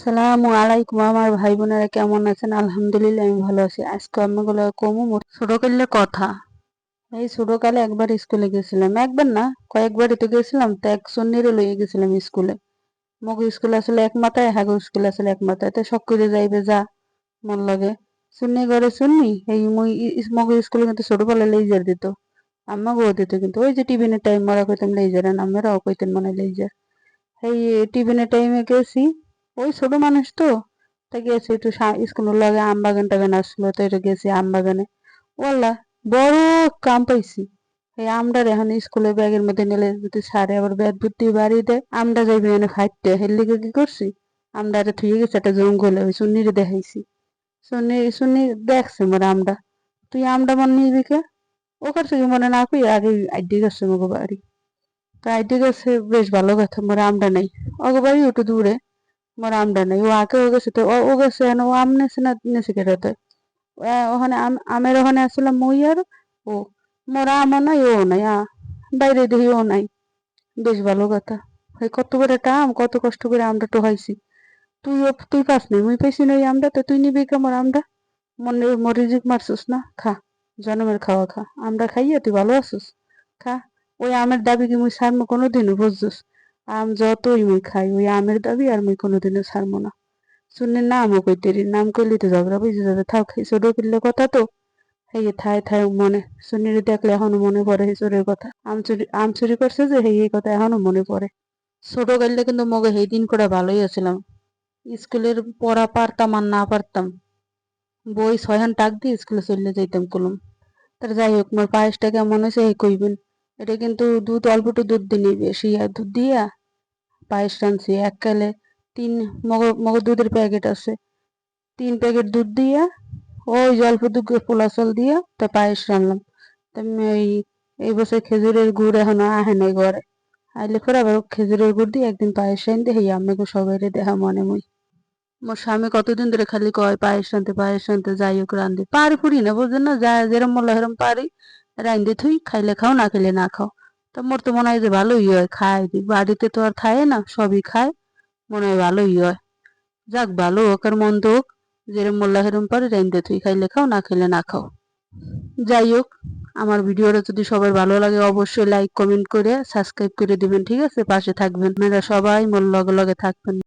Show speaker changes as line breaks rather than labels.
আসসালামু আলাইকুম। আমার ভাই বোনেরা কেমন আছেন? আলহামদুলিল্লাহ, আমি ভালো আছি। আজকে আম্মাগুলো কমু ছোটকালে কথা। এই ছোটকালে একবার স্কুলে গেছিলাম। একবার না, কয়েকবারই তো গেছিলাম, তো এক সন্নিরে লইয়ে গেছিলাম স্কুলে। মগু স্কুল আসলে এক মাথায়, হাগু স্কুল আসলে এক মাথায়। তো সব করে যাইবে যা, মন লাগে। শুননি ঘরে শুননি এই মুই স্কুলে কিন্তু ছোটবেলায় লেজার দিত। আম্মা গো দিত কিন্তু। ওই যে টিফিনের টাইম মরা কইতাম লেজার আমারাও কইতেন মানে লেজার। এই টিফিনের টাইমে গেছি। ওই ছোট মানুষ তো। তা গেছি একটু স্কুলের লগে আম বাগান টাগান আসলো, তো এটা গেছি আম বাগানে। ওয়াল্লা, বড় কাম পাইছি। এই আমটার এখন স্কুলের ব্যাগের মধ্যে নিলে যদি সারে আবার ব্যাগ বুদ্ধি বাড়ি দেয় আমটা যাইবে এনে ফাইটতে। হের লিগে কি করছি? আমটা থুয়ে গেছে একটা জঙ্গলে, ওই সুন্নিরে দেখাইছি। সুন্নি সুন্নি দেখছে মোর আমটা। তুই আমটা মনে নিবি কে ও করছে কি মনে না কই আগে আইডি গেছে মগো বাড়ি। তো আইডি গেছে বেশ ভালো কথা, মোর আমটা নেই। ওগো বাড়ি একটু দূরে। মোর আমটা নেই ও আগে ও গেছে তো ও গেছে ও আম নেছে না নেছে কেটাতে ওখানে আম আমের ওখানে আসলাম মই আর ও মোর আমও নাই, ও নাই, আ, বাইরে দেখি ও নাই। বেশ ভালো কথা। ওই কত বড় একটা আম, কত কষ্ট করে আমটা টোহাইছি। তুই তুই পাস নি মুই পাইছি না ওই আমটা, তো তুই নিবি কে মোর আমটা? মনে মরিজিক মারছিস না? খা, জনমের খাওয়া খা। আমরা খাইয়ে তুই ভালো আছিস? খা, ওই আমের দাবি কি মুই ছাড়বো কোনোদিনও বুঝছিস? আম যতই মুই খাই ওই আমের দাবি আর মুই কোনোদিনও ছাড়বো না। শুনে নামও কইতেরি নাম কইলি তো ঝগড়া বুঝে যাবে। থাক ছোট কিনলে কথা তো। এই থায় থায় মনে। সুনিরে দেখলে এখনও মনে পড়ে এই চোরের কথা। আম চুরি আম চুরি করছে যে এই কথা এখনও মনে পড়ে। ছোট কালে কিন্তু মগে সেই দিন করে ভালোই আছিলাম। স্কুলের পড়া পারতাম আর না পারতাম। বই ছয়খান টাক দিয়ে স্কুলে চলে যাইতাম কলম। তার যাই হোক, মোর পায়েসটা কেমন হয়েছে এই কইবেন। এটা কিন্তু দুধ, অল্প একটু দুধ দিলি বেশি। আর দুধ দিয়া পায়েস রাঁধছি, এক কালে তিন মগ মগ দুধের প্যাকেট আছে। তিন প্যাকেট দুধ দিয়া, ওই যে অল্প দুধ পোলাচল দিয়া তা পায়েস রান্নলাম তা আমি ওই, এই বছর খেজুরের গুড় এখনও আহে নাই ঘরে। আইলে পরে আবার খেজুরের গুড় দিয়ে একদিন পায়েস রাঁধতে হেই আমাকে সবাই দেখা মনে মই। মোর স্বামী কতদিন ধরে খালি কয়, পায়েস রাঁধতে পায়েস রাঁধতে, যাই হোক রাঁধতে পারি ফুরি না, বুঝলেন না? যা যেরম বলল সেরম পারি রাঁধতে থুই, খাইলে খাও, না খেলে না খাও। তা মোর তো মনে হয় যে ভালোই হয়, খায়। বাড়িতে তো আর খায় না, সবই খায়। মনে হয় ভালোই হয়। যাক, ভালো হোক আর মন্দ হোক, যেরম মোল্লা সেরম পারি রেন্দে তুই খাইলে খাও, না খেলে না খাও। যাই হোক, আমার ভিডিওটা যদি সবার ভালো লাগে, অবশ্যই লাইক কমেন্ট করে সাবস্ক্রাইব করে দিবেন, ঠিক আছে? পাশে থাকবেন। আপনারা সবাই মোর লগে লগে থাকবেন।